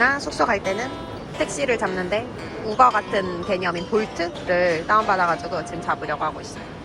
역시나 숙소 갈 때는 택시를 잡는데 우버 같은 개념인 볼트를 다운받아가지고 지금 잡으려고 하고 있어요.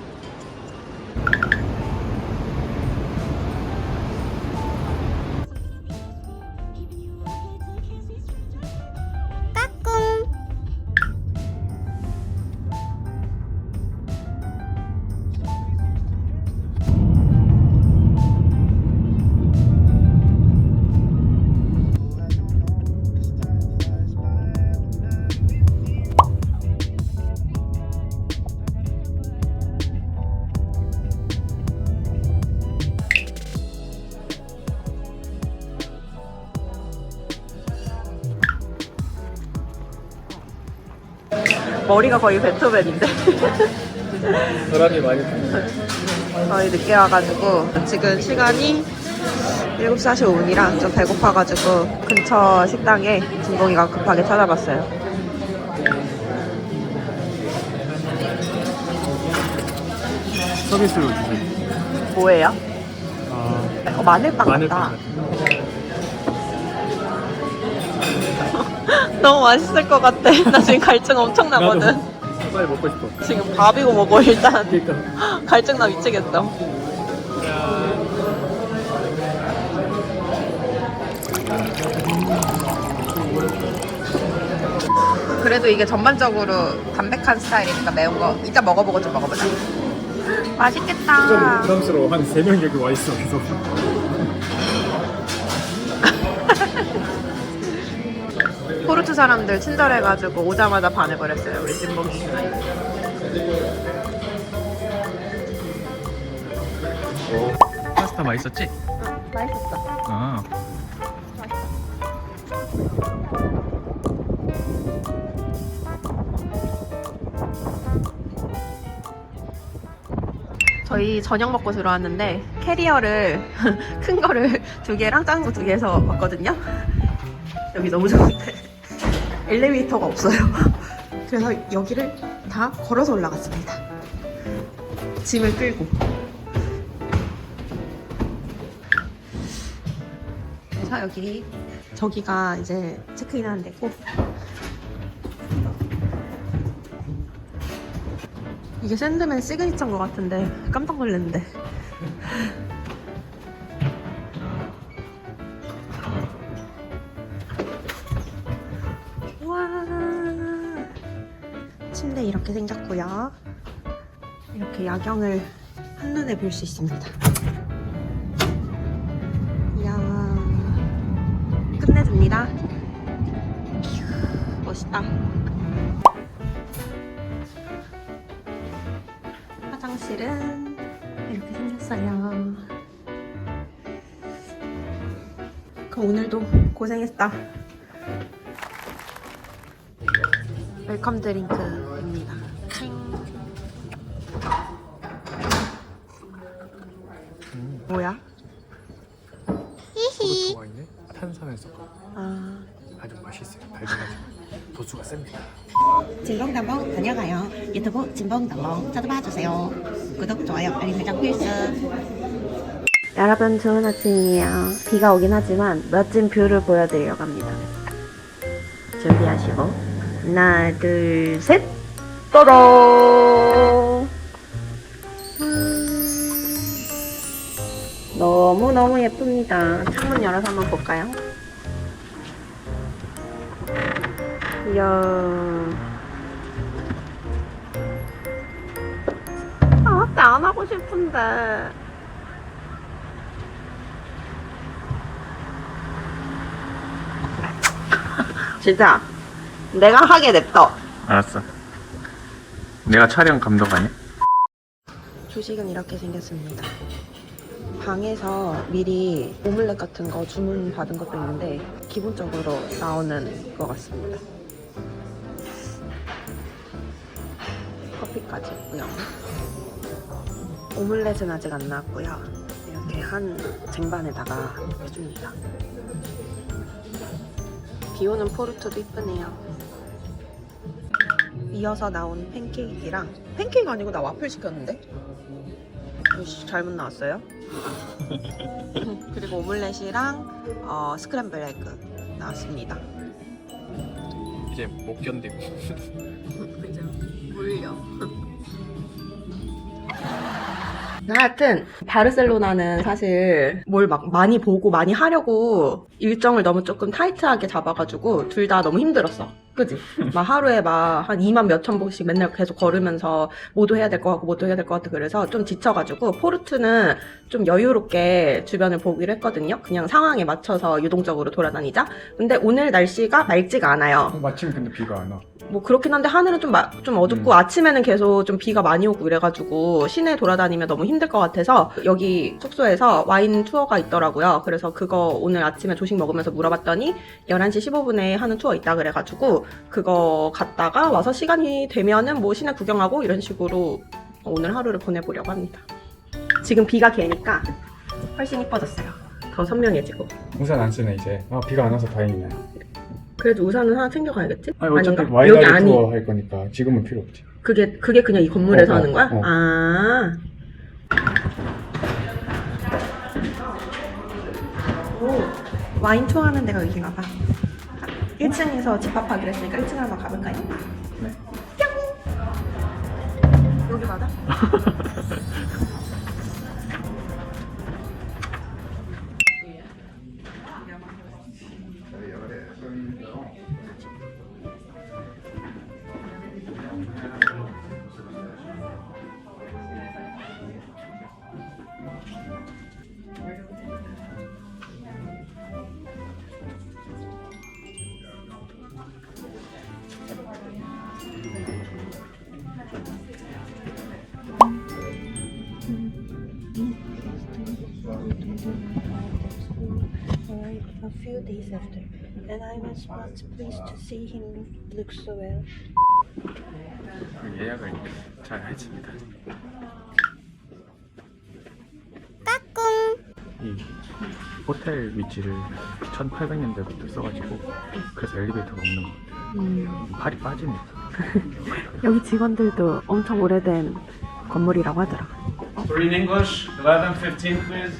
머리가 거의 베토벤인데. 사람이 많이 저희 늦게 와가지고 지금 시간이 7시 45분이라 좀 배고파가지고 근처 식당에 진봉이가 급하게 찾아봤어요. 서비스로 주세요. 뭐예요? 아, 어, 마늘빵 마늘빵 같다. 같 너무 맛있을 것 같아. 나 지금 갈증 엄청 나거든. 나도 빨리 먹고 싶어. 지금 밥이고 뭐고 일단 그러니까. 갈증 나 미치겠어. 그래도 이게 전반적으로 담백한 스타일이니까 매운 거 이따 먹어보고 좀 먹어보자. 좀 맛있겠다. 부담스러워. 한 세 명 여기 와 있어. 사람들 친절해가지고 오자마자 반해버렸어요 우리 진봉이. 파스타 맛있었지? 맛있었어. 아. 저희 저녁 먹고 들어왔는데 캐리어를 큰 거를 두 개랑 작은 거 두 개 해서 왔거든요. 여기 너무 좋은데 엘리베이터가 없어요. 그래서 여기를 다 걸어서 올라갔습니다. 짐을 끌고. 그래서 여기 저기가 이제 체크인 하는 데고 이게 샌드맨 시그니처인 것 같은데 깜짝 놀랐는데 침대 이렇게 생겼고요. 이렇게 야경을 한눈에 볼 수 있습니다. 이야 끝내줍니다. 휴, 멋있다. 화장실은 이렇게 생겼어요. 그럼 오늘도 고생했다. 웰컴 드링크입니다. 뭐야? 히히. 와인에 탄산을 섞어 아, 아주 맛있어요. 달달하죠. 도수가 셉니다. 진봉담봉 다녀가요. 유튜브 진봉담봉 찾아봐 주세요. 구독, 좋아요, 알림 설정 필수. 여러분 좋은 아침이에요. 비가 오긴 하지만 멋진 뷰를 보여드리려고 합니다. 준비하시고 하나 둘 셋. 또롱. 너무 너무 예쁩니다. 창문 열어서 한번 볼까요? 이야. 아, 확대 안 하고 싶은데. 진짜 내가 하게 냅둬. 알았어. 내가 촬영 감독 아니야? 조식은 이렇게 생겼습니다. 방에서 미리 오믈렛 같은 거 주문 받은 것도 있는데 기본적으로 나오는 것 같습니다. 커피까지 있고요. 오믈렛은 아직 안 나왔고요. 이렇게 한 쟁반에다가 해줍니다. 비 오는 포르투도 이쁘네요. 이어서 나온 팬케이크랑 팬케이크 아니고 나 와플 시켰는데? 잘못 나왔어요. 그리고 오믈렛이랑 어, 스크램블 에그 나왔습니다. 이제 못 견디고. 그죠. 물려. 하여튼 바르셀로나는 사실 뭘 막 많이 보고 많이 하려고 일정을 너무 조금 타이트하게 잡아가지고 둘 다 너무 힘들었어. 그지? 막 하루에 막 한 2만 몇천 보씩 맨날 계속 걸으면서 뭐도 해야 될 것 같고 뭐도 해야 될 것 같고 그래서 좀 지쳐가지고 포르투는 좀 여유롭게 주변을 보기로 했거든요. 그냥 상황에 맞춰서 유동적으로 돌아다니자. 근데 오늘 날씨가 맑지가 않아요. 마침 근데 비가 안 와. 뭐 그렇긴 한데 하늘은 좀, 마- 좀 어둡고 음. 아침에는 계속 좀 비가 많이 오고 이래가지고 시내 돌아다니면 너무 힘들 것 같아서 여기 숙소에서 와인 투어가 있더라고요. 그래서 그거 오늘 아침에 조식 먹으면서 물어봤더니 11시 15분에 하는 투어 있다 그래가지고 그거 갔다가 와서 시간이 되면은 뭐 시내 구경하고 이런 식으로 오늘 하루를 보내보려고 합니다. 지금 비가 개니까 훨씬 이뻐졌어요. 더 선명해지고. 우산 안 쓰네 이제. 아 비가 안 와서 다행이네. 그래도 우산은 하나 챙겨가야겠지? 아니 어차피 아닌가? 와이다리 여기 안이 투어 할 거니까 지금은 필요 없지. 그게 그게 그냥 이 건물에서 어, 어, 하는 거야? 어. 아. 오, 와인 투어 하는 데가 여기인가 봐. 1층에서 집합하기로 했으니까 1층 한번 가볼까요? 네. 뿅! 여기 맞아? see him look so well. 예약을 잘 했습니다. 이 호텔 위치를 1800년대부터 써가지고 그래서 엘리베이터가 없는 것 같아요. 팔이 빠지네. 여기 직원들도 엄청 오래된 건물이라고 하더라. Three in English, 11, 15, please.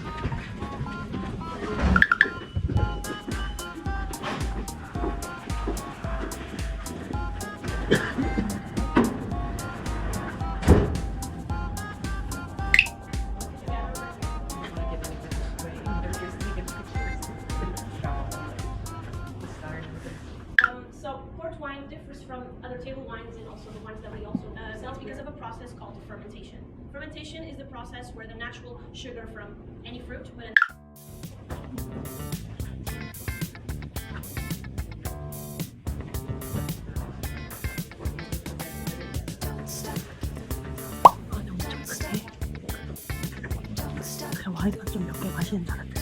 그래 와이드가 좀 몇 개 마시는 줄 알았는데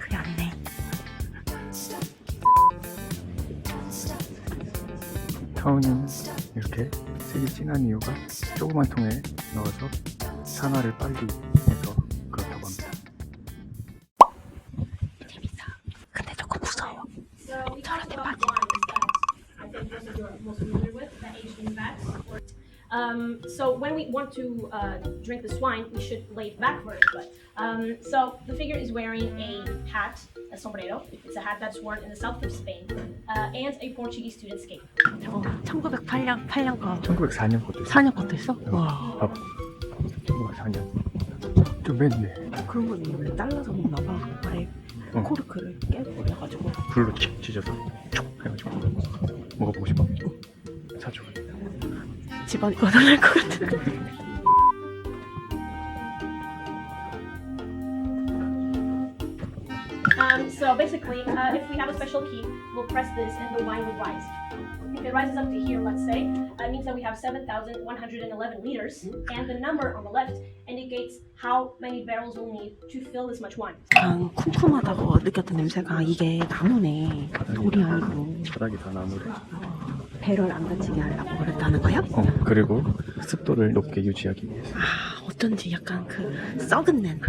그게 아니네. 타운인 이렇게 색이 진한 이유가 조그만 통에 넣어서 산화를 빨리 해서 그렇다고 합니다. 재밌어. 근데 조금 무서워. Vats. Or, um, so when we want to uh, drink this wine, we should lay it backwards. But um, so the figure is wearing a hat, a sombrero. It's a hat that's worn in the south of Spain, uh, and a Portuguese student's cape. 어, 1908년 8년 거 1904년 것도 있어. 4년 것도 있어? 와. 봐봐. 1904년. 좀 맨 위에 그런 건 이렇게 잘라서 먹나 봐. 아래 어. 코르크를 깨고 그래가지고 불로 칙 찢어서 쭉 해가지고 먹어보고 싶어. 사줘. 집안이 거덜날 것 같아. Basically, uh, if we have a special key, we'll press this and the wine will rise. If it rises up to here, let's say, uh, it means that we have 7,111 liters, and the number on the left indicates how many barrels we'll need to fill this much wine. 약간 쿰쿰하다고 느꼈던 냄새가 이게 나무네. 돌이 아니고 바닥이 다 나무래. 배를 안 다치게 하려고 그랬다는 거야? 어, 그리고 습도를 높게 유지하기 위해서 아 어쩐지 약간 그 썩은 내나.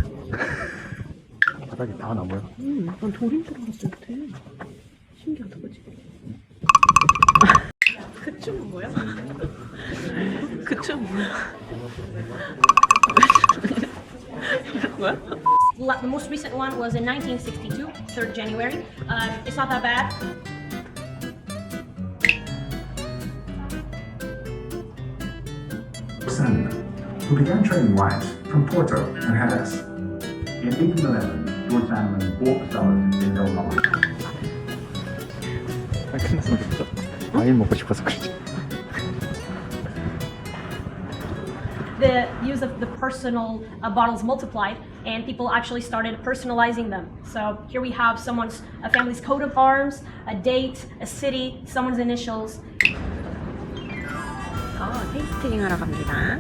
바닥이 다 나무야. 음, 난 돌인 줄 알았을 때. 신기하다, 그지? 그 춤은 뭐야? 그 춤 뭐야? 뭐야? La- The most recent one was in 1962, 23rd January. Um, it's not that bad. son, who began trading wines from Porto and Jerez. In 1811, George Sandman bought cellars in Illinois. 아, 끝났으면 좋겠어. 와인 먹고 싶어서 그러지. The use of the personal uh, bottles multiplied, and people actually started personalizing them. So here we have someone's a family's coat of arms, a date, a city, someone's initials, 어, 테이스팅 하러 갑니다.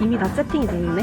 이미 다 세팅이 돼 있네.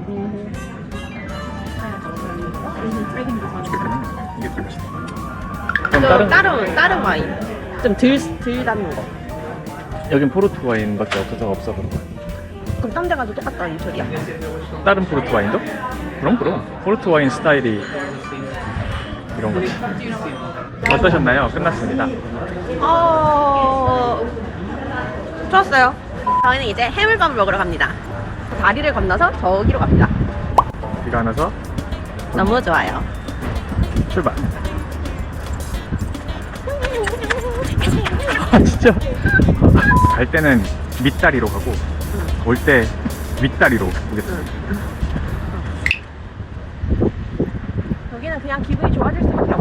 이게 더 맛있다. 그럼 다른 다른 다른 와인. 좀덜덜 담는 거. 여긴 포르투 와인밖에 없어서 없어 그런 거야. 그럼 딴 데 가도 똑같다는 소리야. 다른 포르투 와인도? 그럼 그럼 포르투 와인 스타일이 이런 거지. 어떠셨나요? 끝났습니다. 어 좋았어요. 저희는 이제 해물밥을 먹으러 갑니다. 다리를 건너서 저기로 갑니다. 비가 안 와서 너무 좋아요. 출발. 아 진짜 갈 때는 밑다리로 가고 올 때 윗다리로 오겠습니다. 여기는 그냥 기분이 좋아질 수밖에 없네.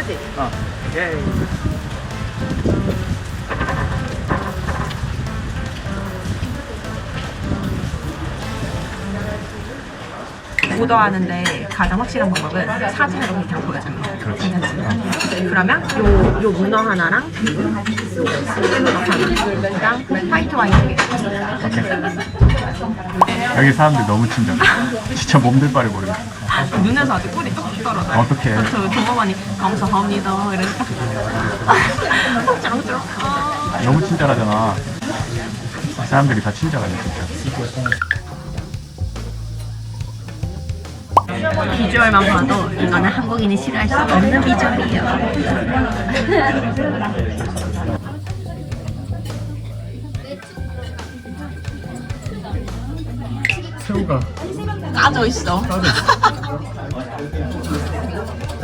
그치? 어. 예. 오더하는데 가장 확실한 방법은 사진으로 그냥 보여주는 거. 괜찮지? 그러면 요, 요 문어 하나랑 샐러드 하나, 그랑 화이트 와인 두 개. 여기 사람들 너무 친절해. 진짜 몸둘 바를 모르겠어. 눈에서 아직 꿀이 뚝뚝 떨어져요. 어떡해. 저 조모만이 감사합니다 이러니까 짱짱. 너무 친절하잖아. 사람들이 다 친절하네 진짜. 비주얼만 봐도 이거는 한국인이 싫어할 수 없는 비주얼이에요. 새우가 까져 있어.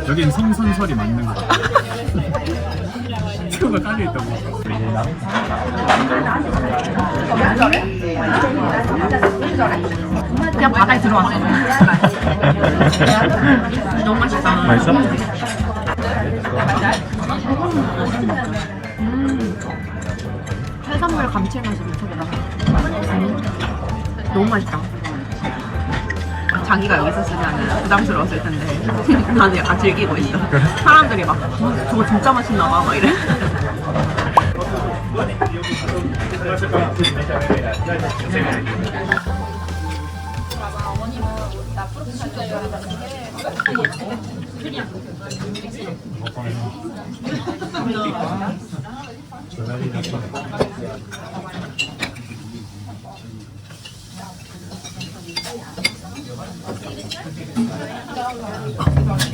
여긴 성선설이 맞는 것 같아. 새우가 깔려 있다고. 그냥 바다에 들어왔어. 너무 맛있다. 맛있어? 해산물 감칠맛이 미쳤다. 음, 너무 맛있다. 자기가 여기 있었으면 부담스러웠을 텐데 나는 약간 즐기고 있어. 사람들이 막 어, 저거 진짜 맛있나 봐, 막 이래.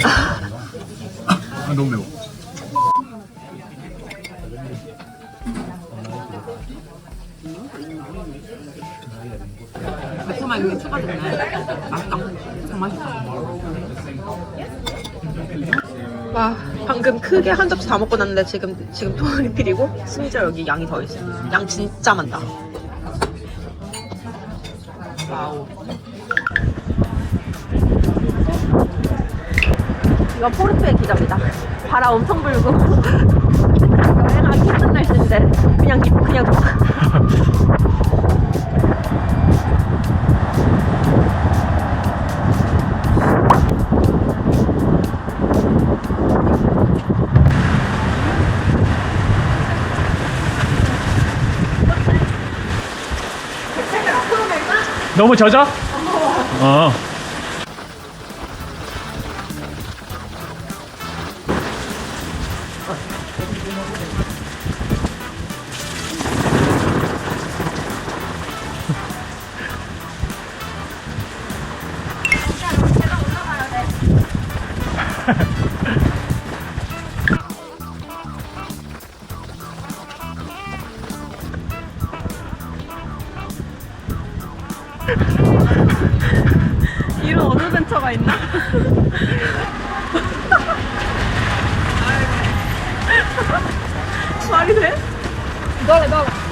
아 너무 매워. 매콤한 여기 추가됐네. 맛있다. 정 맛있다. 와, 방금 크게 한 접시 다 먹고 났는데 지금 지금 또 리필이고 심지어 여기 양이 더 있어. 양 진짜 많다. 와우. 이건 포르투의 기적이다. 바람 엄청 불고 여행하기 힘든 날씨인데 그냥 기- 그냥. 너무 젖어? 어. 너래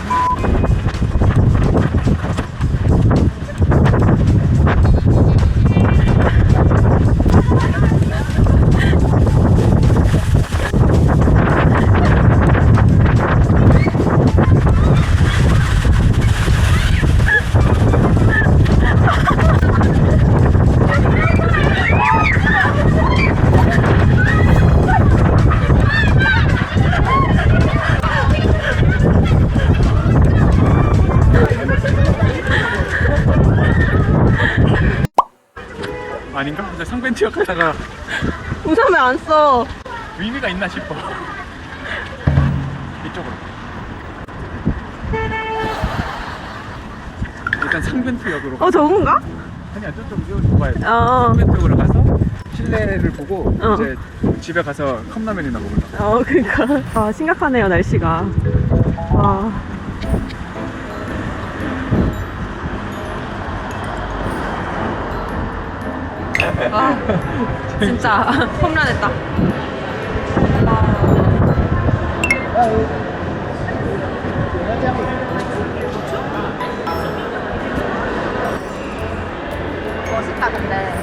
근데 상벤 역 하다가 우산을 안 써. 의미가 있나 싶어. 이쪽으로. 일단 상벤트 역으로. 가- 어 저건가? 아니야 저쪽 이거 봐야 돼. 어. 상벤트 역으로 가서 실내를 보고 어. 이제 집에 가서 컵라면이나 먹을라. 어 그니까. 아 심각하네요 날씨가. 아. 아 진짜 홈런했다. 멋있다 근데.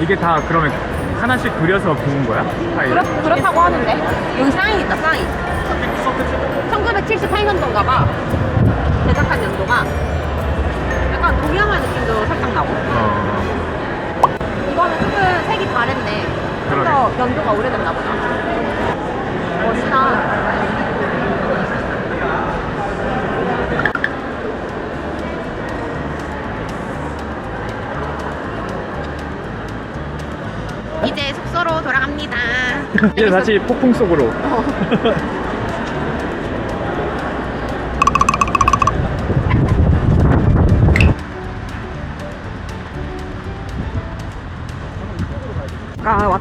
이게 다 그러면 하나씩 그려서 부은 거야? 파일? 그렇, 그렇다고 하는데 여기 사인 있다 사인 1978년도인가 봐 제작한 연도가 약간 동양화 느낌도 살짝 나고 어. 이거는 조금 색이 다른데 좀. 더 연도가 오래됐나 보다 멋있다 이제 숙소로 돌아갑니다 이제 다시 폭풍 속으로.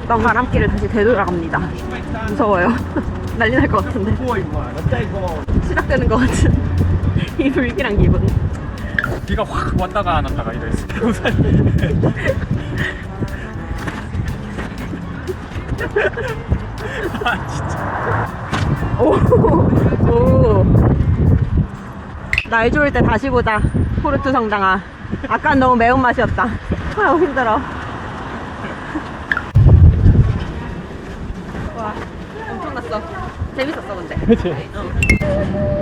왔던 바람길을 다시 되돌아갑니다. 무서워요. 난리 날 것 같은데. 시작되는 것 같은 이 불길한 기분. 비가 확 왔다가 안 왔다가 이랬어. 아 진짜. 오, 오. 날 좋을 때 다시 보자. 포르투 성당아. 아까 너무 매운 맛이었다. 아유, 힘들어. 와, 엄청났어. 재밌었어, 근데. 그치. 점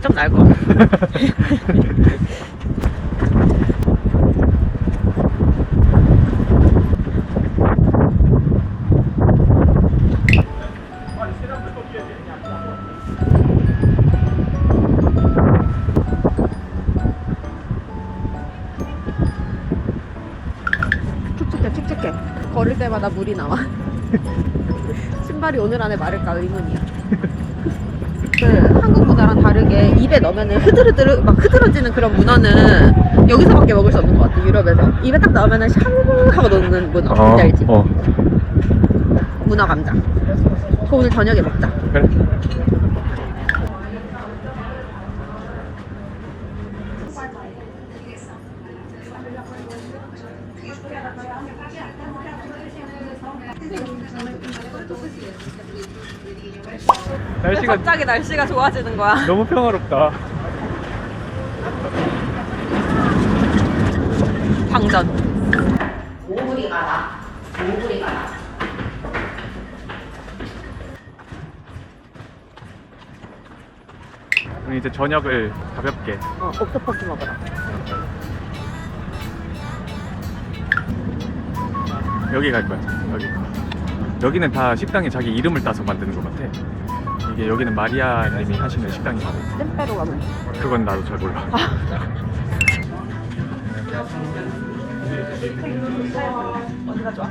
좀 날고. 촉촉해, 촉촉해. 걸을 때마다 물이 나와. 신발이 오늘 안에 마를까 의문이야. 그 한국 문화랑 다르게 입에 넣으면 흐드르드르 막 흐드러지는 그런 문어는 여기서밖에 먹을 수 없는 것 같아 유럽에서 입에 딱 넣으면 샤르르 하고 넣는 문어 뭔지 알지? 어. 문어 감자 그거 오늘 저녁에 먹자 그래. 갑자기 날씨가 좋아지는 거야 너무 평화롭다. 방전 오브리 가다 오브리 가다 우리 이제 저녁을 가볍게 어 옥토퍼스 먹으러 여기 갈 거야. 여기. 여기는 다 식당에 자기 이름을 따서 만드는 것 같아. 이게 여기는 마리아님이 하시는 식당이고 템페로 가면 그건 나도 잘 몰라. 어디가 좋아?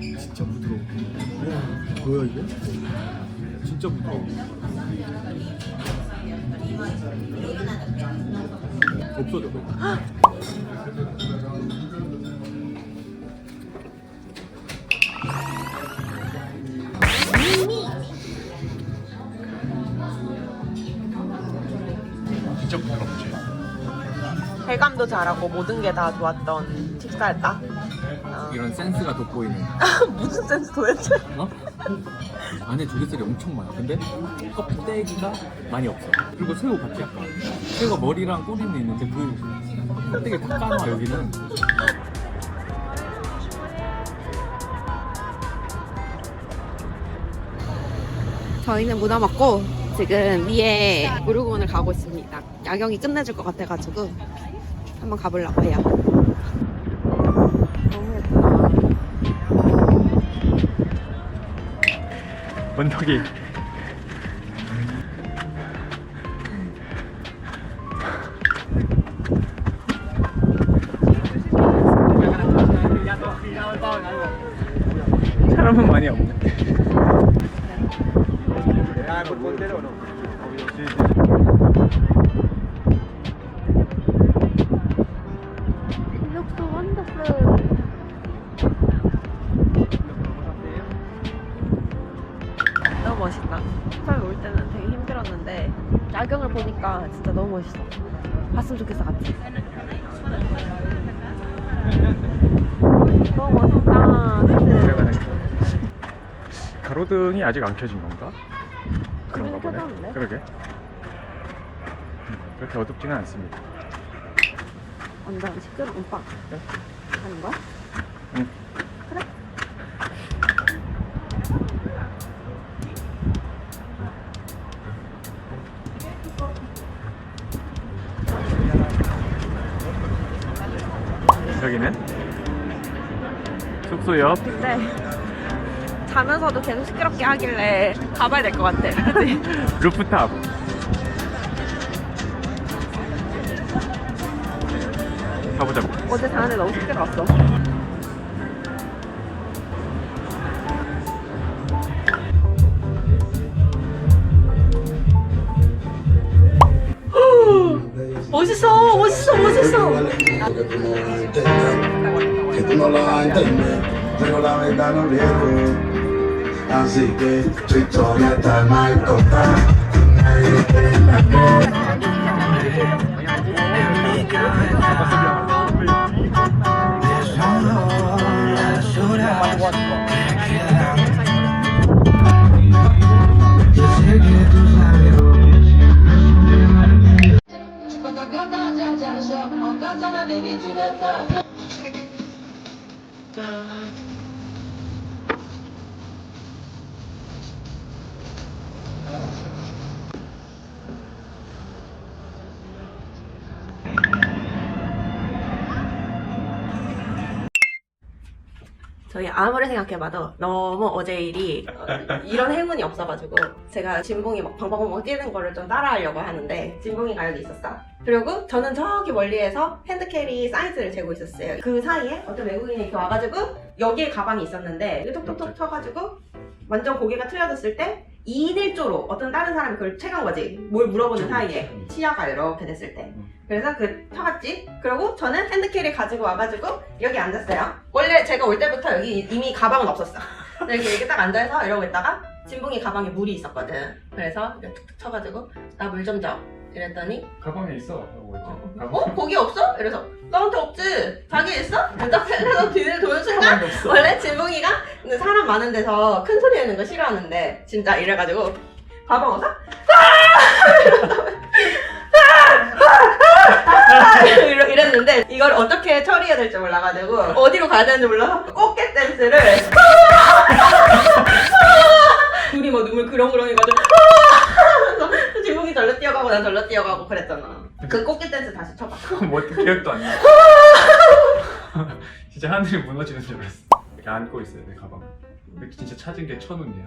진짜 부드러워. 뭐야 이게? 진짜 부드러워. 없어져. 진짜 부드럽지. 대감도 잘하고 모든 게 다 좋았던 식사였다 어. 이런 센스가 돋보이는 무슨 센스 도대체? 어? 안에 조개살이 엄청 많아 근데 껍데기가 많이 없어 그리고 새우 같지 약간 새우가 머리랑 꼬리는 있는데 그 껍데기를 다 까놔 여기는 저희는 문어 먹고 지금 위에 무르공원을 가고 있습니다. 야경이 끝내줄 것 같아가지고 한번 가보려고 해요. 너무 예쁘다. 언덕이 가로등이 아직 안 켜진 건가? 그런가 보네. 켜졌는데? 그러게. 음, 그렇게 어둡지는 않습니다. 완전 시끄러운 오빠. 하는 거야? 응. 그래? 여기는 숙소 옆근 데 자면서도 계속 시끄럽게 하길래 가봐야 될 것 같아. 그치? 루프탑. 가보자고. 어제 자는데 너무 시끄러웠어. 멋있어, 멋있어, 멋있어. que tú no entiendes, que tú no la entiendes. tengo la ventana abierta. Así que tu historia está mal contada Nadie te la cree Baby, tu ne t'as 저희 아무리 생각해봐도 너무 어제 일이 어, 이런 행운이 없어가지고 제가 진봉이 막 방방방 뛰는 거를 좀 따라하려고 하는데 진봉이가 여기 있었어. 그리고 저는 저기 멀리에서 핸드캐리 사이즈를 재고 있었어요. 그 사이에 어떤 외국인이 이렇게 와가지고 여기에 가방이 있었는데 이게 톡톡톡 쳐가지고 완전 고개가 틀어졌을 때 2인 1조로 어떤 다른 사람이 그걸 채간 거지. 뭘 물어보는 사이에 시야가 이렇게 됐을 때. 그래서 그 쳐갔지. 그리고 저는 핸드캐리 가지고 와가지고 여기 앉았어요. 원래 제가 올 때부터 여기 이미 가방은 없었어. 이렇게, 이렇게 딱 앉아서 이러고 있다가 진봉이 가방에 물이 있었거든. 그래서 툭툭 쳐가지고 나 물 좀 줘. 이랬더니 가방에 있어. 하고 있지. 어? 거기 없어? 이래서 나한테 없지. 자기 있어? 딱 해서 뒤를 도는 순간 원래 근데 사람 많은 데서 큰 소리 내는 거 싫어하는데 진짜 이래가지고 가방 어서 이러- 이랬는데 이걸 어떻게 처리해야 될지 몰라가지고 어디로 가야 되는지 몰라서 꽃게 댄스를 둘이 뭐 눈물 그렁그렁 해가지고 절로 뛰어가고 난 절로 뛰어가고 그랬잖아 그 꽃게 댄스 다시 쳐봐 뭐 기억도 안 나. 진짜 하늘이 무너지는 줄 알았어. 이렇게 안고 있어요 내 가방. 근데 진짜 찾은 게 천운이야.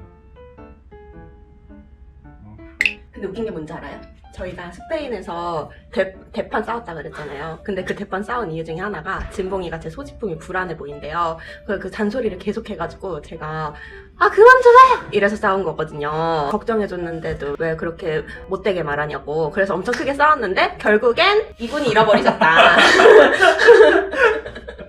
근데 웃긴 게 뭔지 알아요? 저희가 스페인에서 대, 대판 싸웠다 그랬잖아요. 근데 그 대판 싸운 이유 중에 하나가 진봉이가 제 소지품이 불안해 보인대요. 그, 그 잔소리를 계속해가지고 제가 아 그만 좀 해! 이래서 싸운 거거든요. 걱정해줬는데도 왜 그렇게 못되게 말하냐고. 그래서 엄청 크게 싸웠는데 결국엔 이분이 잃어버리셨다.